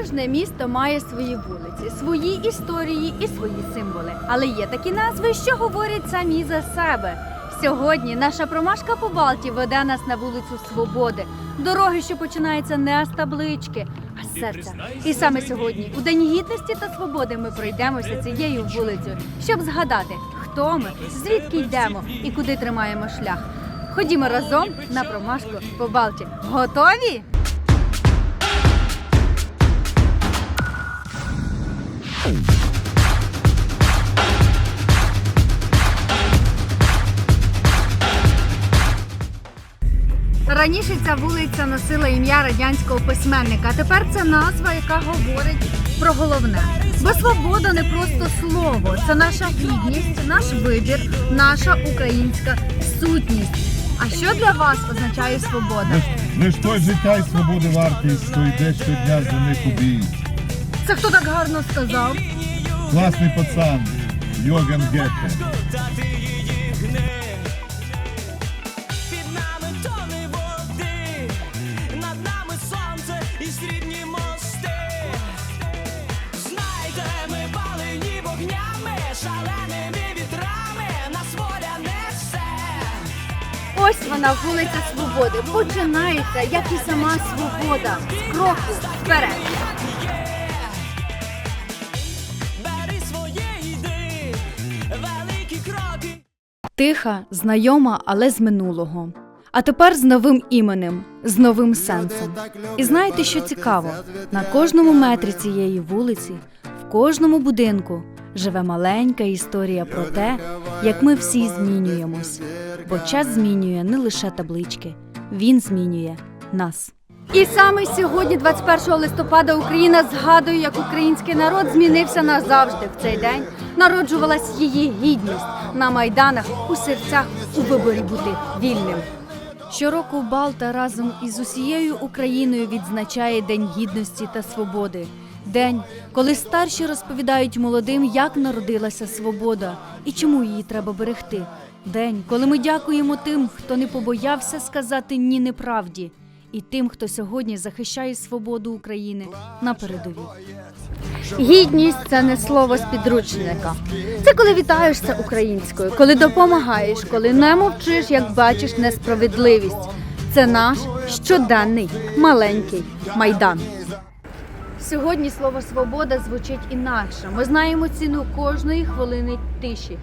Кожне місто має свої вулиці, свої історії і свої символи. Але є такі назви, що говорять самі за себе. Сьогодні наша промашка по Балті веде нас на вулицю Свободи, дороги, що починаються не з таблички, а з серця. І саме сьогодні, у День гідності та свободи, ми пройдемося цією вулицею, щоб згадати, хто ми, звідки йдемо і куди тримаємо шлях. Ходімо разом на промашку по Балті. Готові? Раніше ця вулиця носила ім'я радянського письменника. а Тепер це назва, яка говорить про головне. Бо свобода не просто слово, це наша гідність, наш вибір, наша українська сутність. А що для вас означає свобода? Лиш той життя і свободи вартість, хто йде щодня за них у бій. Це хто так гарно сказав? Класний пацан, Йоген Гетте. Під нами тони води, над нами сонце і срібні мости. Знайте, ми палені вогнями, шаленими вітрами, нас воля. Ось вона, вулиця Свободи. Починається, як і сама свобода. З кроку вперед. Тиха, знайома, але з минулого. А тепер з новим іменем, з новим сенсом. І знаєте, що цікаво? На кожному метрі цієї вулиці, в кожному будинку живе маленька історія про те, як ми всі змінюємось. Бо час змінює не лише таблички, він змінює нас. І саме сьогодні, 21 листопада, Україна згадує, як український народ змінився назавжди. В цей день народжувалась її гідність на майданах, у серцях, у виборі бути вільним. Щороку Балта разом із усією Україною відзначає День гідності та свободи. День, коли старші розповідають молодим, як народилася свобода і чому її треба берегти. День, коли ми дякуємо тим, хто не побоявся сказати ні неправді, і тим, хто сьогодні захищає свободу України на передовій. Гідність це не слово з підручника. Це коли вітаєшся українською, коли допомагаєш, коли не мовчиш, як бачиш несправедливість. Це наш щоденний маленький майдан. Сьогодні слово свобода звучить інакше. Ми знаємо ціну кожної хвилини тиші,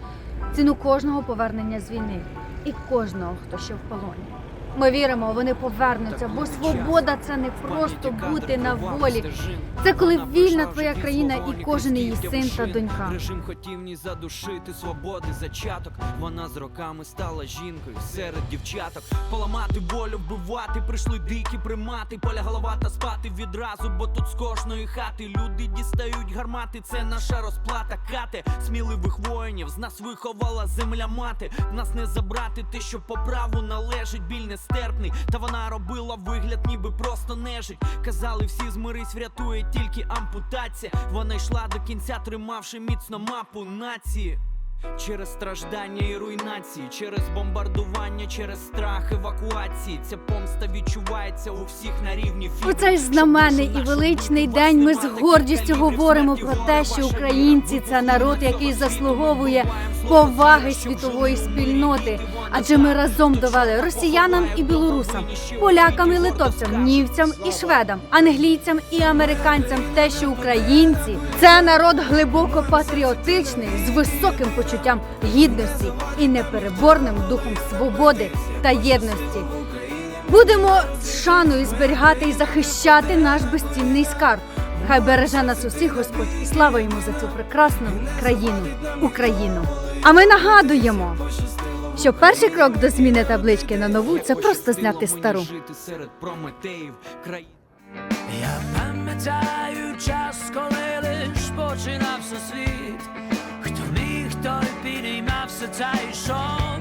ціну кожного повернення з війни і кожного, хто ще в полоні. Ми віримо, вони повернуться, бо свобода це не просто бути на волі. Це коли вільна твоя країна і кожен її син та донька. Режим хотів ні задушити свободи зачаток. Вона з роками стала жінкою серед дівчаток. Поламати волю, вбивати, прийшли дикі примати. Поля голова та спати відразу, бо тут з кожної хати люди дістають гармати. Це наша розплата. Кати сміливих воїнів. З нас виховала земля мати. Нас не забрати те, що по праву належить. Біль нестерпний. Та вона робила вигляд, ніби просто нежить. Казали, всі змирись, врятує тільки ампутація. Вона йшла до кінця, тримавши міцно мапу нації. Через страждання і руйнації, через бомбардування, через страх евакуації. Ця помста відчувається у всіх на рівні У цей знаменний і величний день. Ми з гордістю говоримо про те, що українці це народ, який заслуговує поваги світової спільноти. Адже ми разом довели росіянам і білорусам, полякам і литовцям, німцям і шведам, англійцям і американцям. Те, що українці це народ глибоко патріотичний, з високим почуттям гідності і непереборним духом свободи та єдності. Будемо з шаною зберігати і захищати наш безцінний скарб. Хай береже нас усіх Господь і слава йому за цю прекрасну країну, Україну. А ми нагадуємо, що перший крок до зміни таблички на нову це просто зняти стару. Я пам'ятаю час, коли лиш починався світ. Та йшов.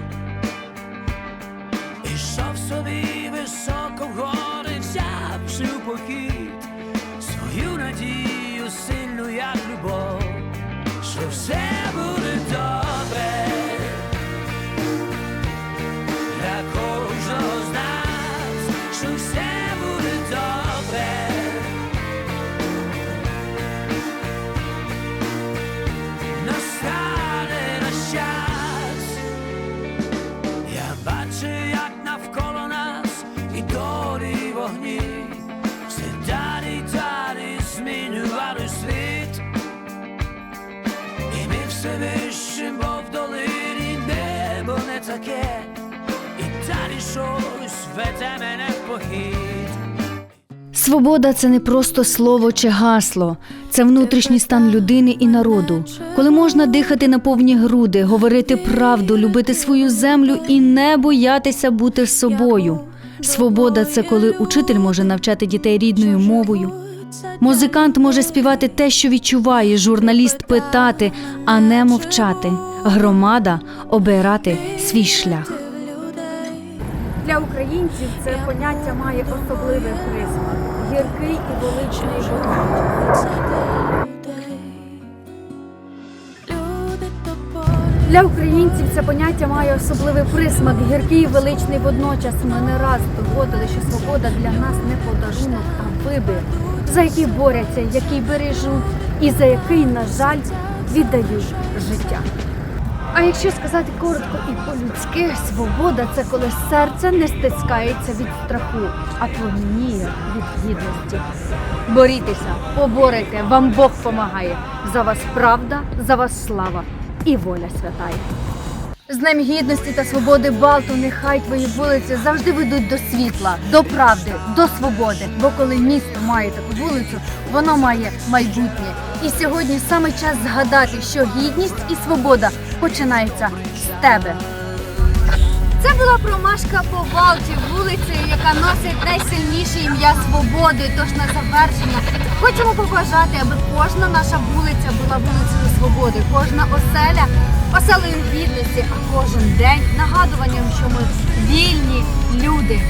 Ішов собі високо вгори, взявши у похід таке, і далі щось веде мене в похід. Свобода це не просто слово чи гасло, це внутрішній стан людини і народу, коли можна дихати на повні груди, говорити правду, любити свою землю і не боятися бути собою. Свобода це коли учитель може навчати дітей рідною мовою. Музикант може співати те, що відчуває, журналіст питати, а не мовчати. Громада обирати свій шлях. Для українців це поняття має особливий присмак гіркий і величний водночас. Для українців це поняття має особливий присмак гіркий і величний водночас. Ми не раз доводили, що свобода для нас не подарунок, а вибір, за який борються, який бережуть і за який, на жаль, віддають життя. А якщо сказати коротко і по-людськи, свобода це коли серце не стискається від страху, а пламеніє від гідності. Борітеся, поборете, вам Бог помагає. За вас правда, за вас слава і воля святая. З Днем гідності та свободи Балту, нехай твої вулиці завжди ведуть до світла, до правди, до свободи. Бо коли місто має таку вулицю, воно має майбутнє. І сьогодні саме час згадати, що гідність і свобода починаються з тебе. Це була промашка по Балті, вулицею, яка носить найсильніше ім'я свободи. Тож на завершення хочемо побажати, аби кожна наша вулиця була вулицею свободи, кожна оселя оселею гідності, а кожен день нагадуванням, що ми вільні люди.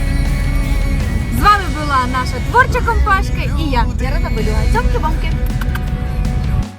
З вами була наша творча компашка і я, Ярина Белюга. Цьомки-бомки!